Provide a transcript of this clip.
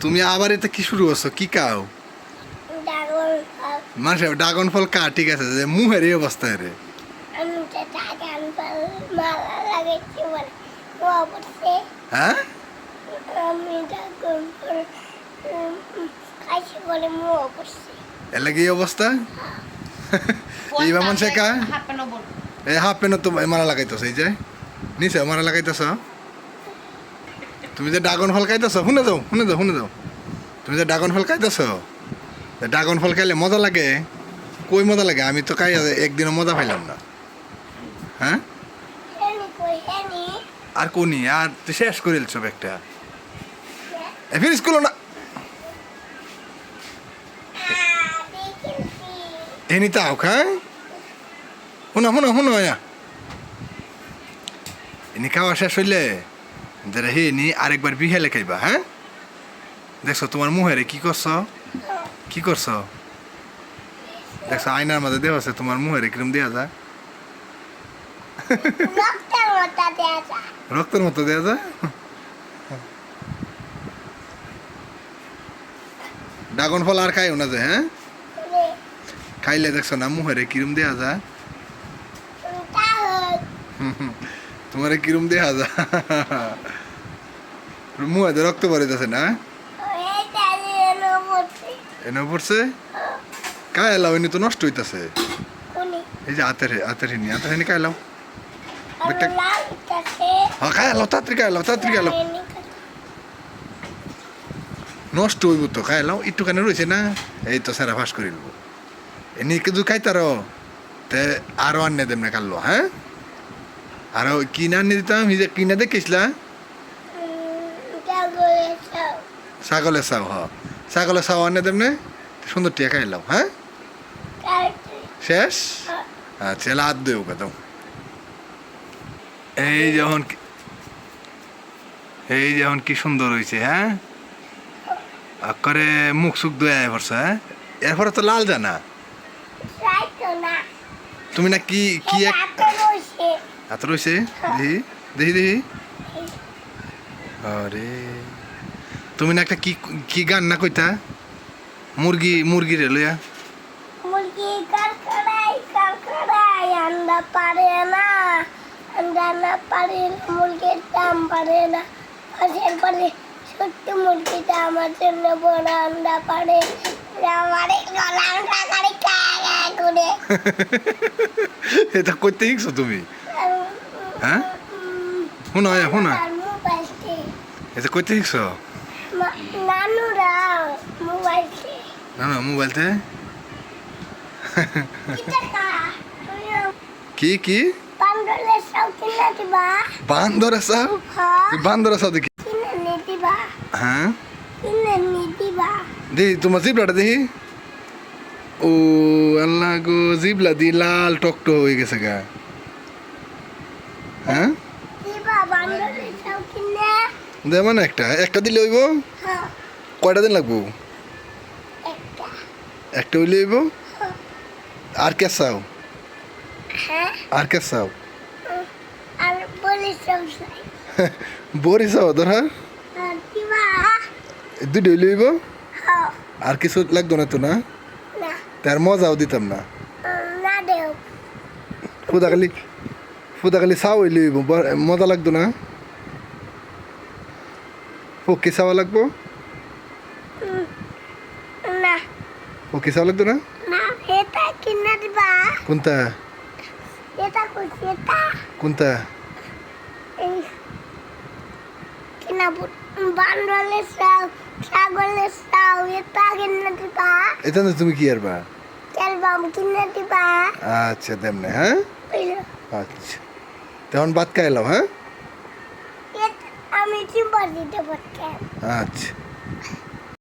তুমি আবার এটা কি শুরু করছ? কি কাও? ড্রাগন ফল। মানুষ ড্রাগন ফল কা ঠিক আছে যে মুহের এই অবস্থায় রে। হ্যাঁ? লাগে এই অবস্থা? এইবার মানুষ কা হাফ প্যান্ট তো মারা লাগাইতেছ এই যে। নিচে মারা লাগাইতেছ। তুমি যে ড্রাগন ফল খাইতেছ, শুনে যাও শুনে যাও শুনে যাও। তুমি যে ড্রাগন ফল খাইতেছ ড্রাগন ফল খাইলে মজা লাগে? কই মজা লাগে? আমি তো খাই একদিনও মজা পাইলাম না। হ্যাঁ? আর কোনি, আর তুই শেষ করিল সব একটা। এ, ফির স্কুল না এনি তাও খাই শুনো শুনো শুনো ইয়া এনি খাওয়া শেষ হইলে? যারা হে নি আরেকবার বিহেলে খাইবা হ্যাঁ? দেখছ তোমার মুহেরে কি করছ? কি করছ? দেখছ আয়নার মাঝে দেওয়া আছে তোমার মুহেরে কিরম দেওয়া যায়? রক্তের মতো দেওয়া যায়। ড্রাগন ফল আর খাইও না যে হ্যাঁ? খাইলে দেখছ না মুহেরে কিরম দেওয়া যায়? তাহলে তোমার কিরম দেখা যা মুহে তো রক্ত পরে যাচ্ছে না দাঁড়িয়ে এনে পড়ছে? কায় এলাও? এনে তো নষ্ট হইতাছে। এই যে হাতের হাতের হিনি হাতের হিনি কায় এলাও? হ্যাঁ কায় এলাও? তাড়াতাড়ি কায় এলাও তাড়াতাড়ি কায় এলাও। নষ্ট হইব তো কায় এলাও? একটুখানি রয়েছে না? এই তো সারা ফাঁস করিল। এনে কিছু খাইতার তে আরও আনে দেম না কাটলো হ্যাঁ? আরও কিনা আনি দিতাম হিজে কিনা দেখিসলা ছাগলের চাও হ। ছাগলের চাও আনে দেম না সুন্দর টিয়া খাইলাম হ্যাঁ? শেষ? আচ্ছা হাত দেও দাও। এই যখন এই যখন কি সুন্দর হয়েছে হ্যাঁ? করে মুখ সুখ দয়া পড়ছে হ্যাঁ? এরপরে তো লাল জানা। তুমি না কি কি এক হাত রয়েছে দেখি দেখি দেখি। আরে। তুমি না একটা কি কি গান না কইতা? মুরগি মুরগি রে লইয়া। মুরগি কারকারাই কারকারাই আন্ডা পারে না। আন্ডা না পারে মুরগির দাম পারে না। পাশের পরে সত্যি মুরগিটা আমার জন্য বড় আন্ডা পারে। আমার গলা করে এটা করতে শিখছো তুমি? হ্যাঁ? শোনো শোনো। এটা করতে শিখছো? না না মোবাইলতে কি? কি বান্দর হ্যাঁ। বান্দর চাও দেখি। হ্যাঁ? নি তোমার জিবলাটা দেখি। ও আল্লাহ গো, জিবলা দি লাল টকটো হয়ে গেছে গা। হ্যাঁ? দিবা দে মানে একটা একটা দিলে হইব? হ্যাঁ কয়টা দিন লাগবো? একটা হইলে হইব? আর কে চাও? হ্যাঁ আর কে চাও? বরি চাও আর দিবা দুটো হইলে হইব? হ্যাঁ আর কিছু লাগতো না তো না না? তার মজাও দিতাম না। ফুদাকালি ফুদাকালি চাও হইলে মজা লাগতো না? পক্ষী চাওয়া লাগবো? পক্ষী চাওয়া লাগতো না? কোনটা? কোনটা? বান্ডলের সাউ ছাগলের সাউ এটা কিনে দিবা। এটা না তুমি কি আরবা? অ্যালবাম কিনে দিবা। আচ্ছা তেমনে হ্যাঁ? আচ্ছা। তখন ভাত খাইলাম হ্যাঁ? আমি চিম্পা দিতে পারতাম আচ্ছা।